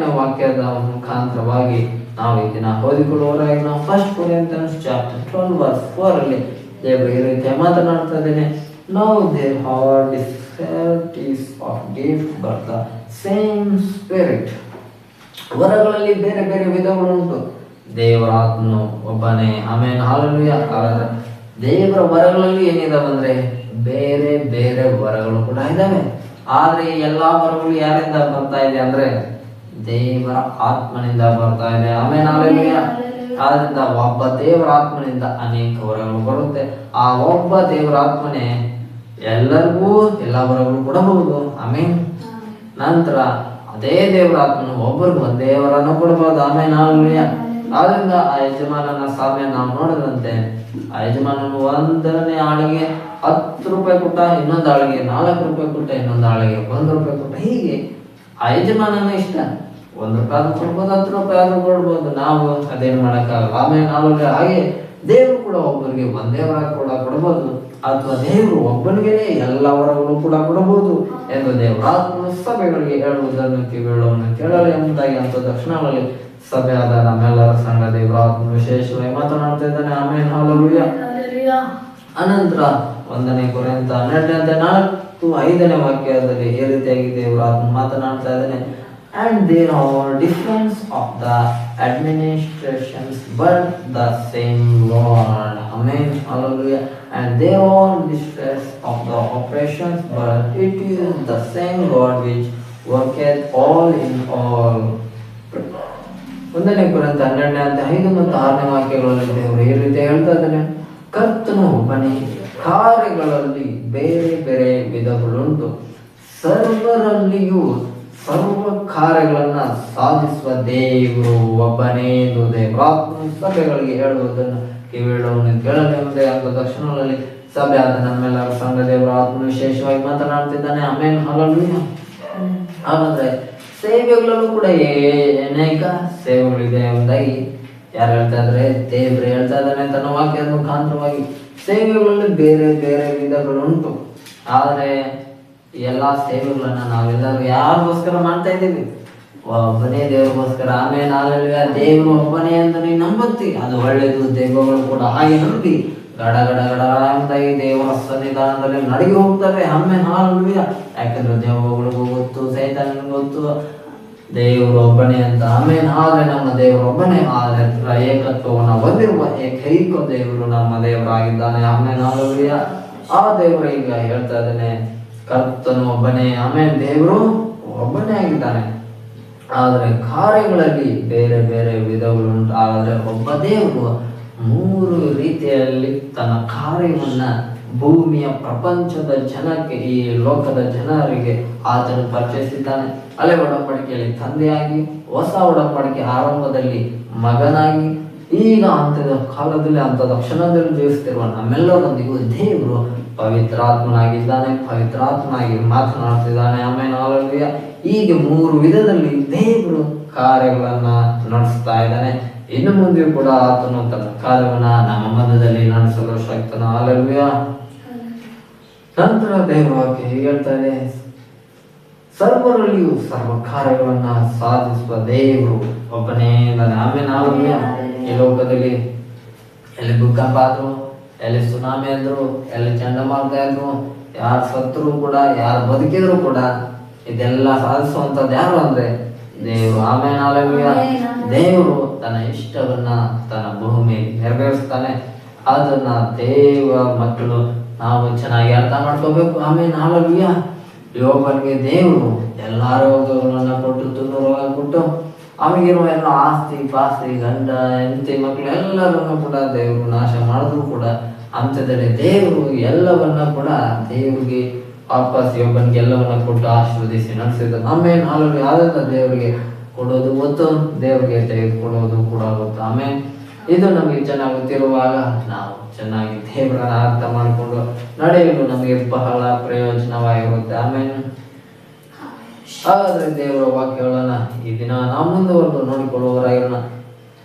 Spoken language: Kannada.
ವಾಕ್ಯದ ಮುಖಾಂತರವಾಗಿ ನಾವು ಈ ದಿನ ಓದಿಕೊಳ್ಳುವವರಾಗಿ ನಾವು first Corinthians chapter twelve verse four ಅಲ್ಲಿ ದೇವರು ಈ ರೀತಿಯ ಮಾತನಾಡ್ತಾ ಇದ್ದೇನೆ. ನಾವು heart is is of gift but the same spirit ವರಗಳಲ್ಲಿ ಬೇರೆ ಬೇರೆ ವಿಧಗಳುಂಟು ದೇವರ ಆತ್ಮನು ಒಬ್ಬನೇ ಆಮೇಲೆ ಹಾಲಲ್ಲಿ ಹಾಗಾದ್ರೆ ದೇವರ ವರಗಳಲ್ಲಿ ಏನಿದಾವೆ ಅಂದರೆ ಬೇರೆ ಬೇರೆ ವರಗಳು ಕೂಡ ಇದ್ದಾವೆ. ಆದರೆ ಈ ಎಲ್ಲಾ ವರಗಳು ಯಾರಿಂದ ಬರ್ತಾ ಇದೆ ಅಂದ್ರೆ ದೇವರ ಆತ್ಮನಿಂದ ಬರ್ತಾ ಇದೆ. ಆಮೇಲೆ ಆದ್ರಿಂದ ಒಬ್ಬ ದೇವರ ಆತ್ಮನಿಂದ ಅನೇಕ ವರಗಳು ಬರುತ್ತೆ. ಆ ಒಬ್ಬ ದೇವರ ಆತ್ಮನೇ ಎಲ್ಲರಿಗೂ ಎಲ್ಲ ವರಗಳು ಕೊಡಬಹುದು ಆಮೇಲೆ ನಂತರ ಅದೇ ದೇವರ ಆತ್ಮನು ಒಬ್ಬರಿಗೆ ಒಂದೇ ವರನ್ನು ಕೊಡಬಹುದು ಆಮೇಲೆ ಆದ್ರಿಂದ ಆ ಯಜಮಾನನ ಸಾಮ್ಯ ನಾವು ನೋಡಿದಂತೆ ಆ ಯಜಮಾನನು ಒಂದನೇ ಆಳಿಗೆ ಹತ್ತು ರೂಪಾಯಿ ಕೊಟ್ಟ ಇನ್ನೊಂದು ಆಳಿಗೆ ನಾಲ್ಕು ರೂಪಾಯಿ ಕೊಟ್ಟ ಇನ್ನೊಂದು ಆಳಿಗೆ ಒಂದು ರೂಪಾಯಿ ಕೊಟ್ಟ. ಹೀಗೆ ಆ ಯಜಮಾನನ ಇಷ್ಟ. ಒಂದು ರೂಪಾಯಿ ಆದ್ರೂ ಕೊಡ್ಬೋದು ಹತ್ತು ರೂಪಾಯಿ ಆದ್ರೂ ಕೊಡ್ಬೋದು. ನಾವು ಅದೇನು ಮಾಡೋಕ್ಕಾಗಲ್ಲ. ಆಮೇಲೆ ನಾವು ಹಾಗೆ ದೇವರು ಕೂಡ ಒಬ್ಬರಿಗೆ ಒಂದೇ ವರ ಕೂಡ ಕೊಡಬಹುದು ಅಥವಾ ದೇವರು ಒಬ್ಬನಿಗೆ ಎಲ್ಲ ವರಗಳು ಕೂಡ ಕೊಡಬಹುದು ಎಂದು ದೇವರ ಆತ್ಮನು ಸಭೆಗಳಿಗೆ ಹೇಳುವುದನ್ನು ಕೇಳುವನ್ನು ಕೇಳಲು ಎಂಬುದಾಗಿ ಅಂತ ತಕ್ಷಣದಲ್ಲಿ ಸಭೆಯಾದ ನಮ್ಮೆಲ್ಲರ ಸಂಘ ದೇವರ ಆತ್ಮ ವಿಶೇಷವಾಗಿ ಮಾತನಾಡ್ತಾ ಇದ್ದಾನೆ. ಆಮೇಲೆ ಅನಂತರ ಒಂದನೇ ಕೊರೆಂತ ಹನ್ನೆರಡನೇ ನಾಲ್ಕು ಐದನೇ ವಾಕ್ಯದಲ್ಲಿ ಈ ರೀತಿಯಾಗಿ ದೇವರ ಆತ್ಮ ಮಾತನಾಡ್ತಾ ಇದ್ದಾನೆ. And there are differences of the administrations but the same Lord amen hallelujah and there are differences of the operations but it is the same God which worketh all in all ಒಂದನೇ ಕುರಿತ ಹನ್ನೆರಡನೇ ಅಂತ ಐದು ಮತ್ತು ಆರನೇ ವಾಕ್ಯಗಳಲ್ಲಿ ದೇವರು ಈ ರೀತಿ ಹೇಳ್ತಾ ಇದ್ದಾನೆ. ಕರ್ತನು ಒಬ್ಬನೇ. ಕಾರ್ಯಗಳಲ್ಲಿ ಬೇರೆ ಬೇರೆ ವಿಧಗಳುಂಟು. ಸರ್ವರಲ್ಲಿಯೂ ಸರ್ವ ಕಾರ್ಯಗಳನ್ನು ಸಾಧಿಸುವ ದೇವರು ಒಬ್ಬನೇ ಎಂದು ದೇವರಾತ್ಮ ಸಭೆಗಳಿಗೆ ಹೇಳುವುದನ್ನು ಕಿವಿಳುವನು ಮುಂದೆ ಅಂದ ದಕ್ಷಿಣದಲ್ಲಿ ಸಭೆ ಆದ ನಮ್ಮೆಲ್ಲರ ಸಂಘ ದೇವರ ಆತ್ಮ ವಿಶೇಷವಾಗಿ ಮಾತನಾಡ್ತಿದ್ದಾನೆ ಆಮೇಲೆ ಹಲಲು ಹಾಗಾದ್ರೆ ಸೇವೆಗಳಲ್ಲೂ ಕೂಡ ಅನೇಕ ಸೇವೆಗಳಿದೆ ಎಂಬುದಾಗಿ ಯಾರು ಹೇಳ್ತಾ ಇದ್ರೆ? ದೇವ್ರು ಹೇಳ್ತಾ ಇದ್ದಾನೆ ತನ್ನ ವಾಕ್ಯದ ಮುಖಾಂತರವಾಗಿ ಸೇವೆಗಳಲ್ಲಿ ಬೇರೆ ಬೇರೆ ವಿಧಗಳುಂಟು. ಆದರೆ ಎಲ್ಲ ಸೇವೆಗಳನ್ನ ನಾವೆಲ್ಲರೂ ಯಾರಿಗೋಸ್ಕರ ಮಾಡ್ತಾ ಇದ್ದೀವಿ? ಒಬ್ಬನೇ ದೇವ್ರಿಗೋಸ್ಕರ, ಆಮೇಲೆ ನಾಳೆಲ್ಲ ದೇವರು ಒಬ್ಬನೇ ಅಂತ ನೀನು ನಂಬುತ್ತಿ. ಅದು ಒಳ್ಳೆಯದು ದೇವಗಳು ಕೂಡ ಹಾಗೆ ನಂಬಿ. ಗಡ ಗಡ ಗಡ ಈ ದೇವರ ಸನ್ನಿಧಾನದಲ್ಲಿ ನಡಗಿ ಹೋಗ್ತಾರೆ. ಆಮೇಲೆ ಹಾಲೆಲೂಯ ಯಾಕಂದ್ರೆ ದೇವಗಳಿಗೂ ಗೊತ್ತು, ಸೈತಾನಿಗೂ ಗೊತ್ತು. ದೇವರು ಒಬ್ಬನೇ ಅಂತ. ಆಮೇಲೆ ಆದರೆ ನಮ್ಮ ದೇವರು ಒಬ್ಬನೇ. ಆದರೆ ಏಕತ್ವವನ್ನು ಹೊಂದಿರುವ ಏಕೈಕ ದೇವರು ನಮ್ಮ ದೇವರಾಗಿದ್ದಾನೆ. ಆಮೇಲೆ ಹಾಲೆಲೂಯ. ಆ ದೇವರು ಈಗ ಹೇಳ್ತಾ ಇದ್ದಾನೆ, ಕರ್ತನು ಒಬ್ಬನೇ. ಆಮೇಲೆ ದೇವರು ಒಬ್ಬನೇ ಆಗಿದ್ದಾನೆ. ಆದರೆ ಕಾರ್ಯಗಳಲ್ಲಿ ಬೇರೆ ಬೇರೆ ವಿಧಗಳುಂಟು ಆದರೆ ಒಬ್ಬ ದೇವರು ಮೂರು ರೀತಿಯಲ್ಲಿ ತನ್ನ ಕಾರ್ಯವನ್ನ ಭೂಮಿಯ ಪ್ರಪಂಚದ ಜನಕ್ಕೆ, ಈ ಲೋಕದ ಜನರಿಗೆ ಆತನು ಪರಿಚಯಿಸಿದ್ದಾನೆ. ಹಳೆ ಒಡಂಬಡಿಕೆಯಲ್ಲಿ ತಂದೆಯಾಗಿ, ಹೊಸ ಒಡಂಬಡಿಕೆ ಆರಂಭದಲ್ಲಿ ಮಗನಾಗಿ, ಈಗ ಅಂತದ ಕಾಲದಲ್ಲಿ ಅಂತ ಕ್ಷಣದಲ್ಲಿ ಜೀವಿಸ್ತಿರುವ ನಮ್ಮೆಲ್ಲರೊಂದಿಗೂ ದೇವರು ಪವಿತ್ರಾತ್ಮನಾಗಿದ್ದಾನೆ, ಪವಿತ್ರಾತ್ಮನಾಗಿ ಮಾತನಾಡ್ತಿದ್ದಾನೆ ಆಮೇಲೆ ಆಲೋಚನೆಯ ಹೀಗೆ ಮೂರು ವಿಧದಲ್ಲಿ ದೇವರು ಕಾರ್ಯಗಳನ್ನ ನಡೆಸ್ತಾ ಇದ್ದಾನೆ. ಇನ್ನು ಮುಂದೆ ಕೂಡ ಆತನು ತನ್ನ ಕಾರ್ಯವನ್ನ ನಮ್ಮ ಮಧ್ಯದಲ್ಲಿ ನಡೆಸಲು ಶಕ್ತನ ನಂತರ ದೇವಾಕ್ಯ ಹೇಗೇಳ್ತಾರೆ ಹೇಳ್ತಾ ಇದೆ ಸರ್ವರಲ್ಲಿಯೂ ಸರ್ವ ಕಾರ್ಯಗಳನ್ನ ಸಾಧಿಸುವ ದೇವರು ಒಬ್ಬನೇ ಆಮೇಲೆ ಹಾಲೆಲೂಯ ಈ ಲೋಕದಲ್ಲಿ ಎಲ್ಲಿ ಭೂಕಂಪ ಆದ್ರು ಎಲ್ಲಿ ಸುನಾಮಿ ಆದ್ರು ಎಲ್ಲಿ ಚಂಡಮಾರುತ ಆದ್ರು ಯಾರು ಸತ್ರು ಕೂಡ ಯಾರು ಬದುಕಿದ್ರು ಕೂಡ ಇದೆಲ್ಲ ಸಾಧಿಸುವಂತದ್ದು ಯಾರು ಅಂದ್ರೆ ದೇವರು. ಆಮೇಲೆ ದೇವರು ತನ್ನ ಇಷ್ಟವನ್ನ ತನ್ನ ಭೂಮಿ ನೆರವೇರಿಸ್ತಾನೆ. ಅದನ್ನ ದೇವ ಮಕ್ಕಳು ನಾವು ಚೆನ್ನಾಗಿ ಅರ್ಥ ಮಾಡ್ಕೋಬೇಕು. ಆಮೇಲೆ ಹಾಲೆಲೂಯ ಯೋಬನಿಗೆ ದೇವರು ಎಲ್ಲ ರೋಗಗಳನ್ನ ಕೊಟ್ಟು ರೋಗ ಕೊಟ್ಟು ಅವನಿಗಿರುವ ಎಲ್ಲ ಆಸ್ತಿ, ಪಾಸ್ತಿ, ಗಂಡ, ಹೆಂಡತಿ ಮಕ್ಕಳು ಎಲ್ಲರನ್ನು ಕೂಡ ದೇವರು ನಾಶ ಮಾಡಿದ್ರು ಕೂಡ ಅಂತದಲ್ಲಿ ದೇವರು ಎಲ್ಲವನ್ನ ಕೂಡ ದೇವರಿಗೆ ವಾಪಸ್ ಯೋಬನಿಗೆ ಎಲ್ಲವನ್ನ ಕೊಟ್ಟು ಆಶೀರ್ವದಿಸಿ ನಡೆಸಿದ ಆಮೇಲೆ ನಾಲ್ವರು ಆದಂತ ದೇವರಿಗೆ ಕೊಡೋದು ಗೊತ್ತು, ದೇವರಿಗೆ ತೆಗೆದುಕೊಡೋದು ಕೂಡ ಗೊತ್ತು. ಆಮೇಲೆ ಇದು ನಮಗೆ ಚೆನ್ನಾಗುತ್ತಿರುವಾಗ ನಾವು ಚೆನ್ನಾಗಿ ದೇವರನ್ನ ಅರ್ಥ ಮಾಡಿಕೊಂಡು ನಡೆಯಲು ನಮಗೆ ಬಹಳ ಪ್ರಯೋಜನವಾಗಿರುತ್ತೆ. ಆಮೇಲೆ ಆದರೆ ದೇವರ ವಾಕ್ಯಗಳನ್ನು ಈ ದಿನ ನಾವು ಮುಂದುವರೆದು ನೋಡಿಕೊಳ್ಳುವವರಾಗಿರೋಣ.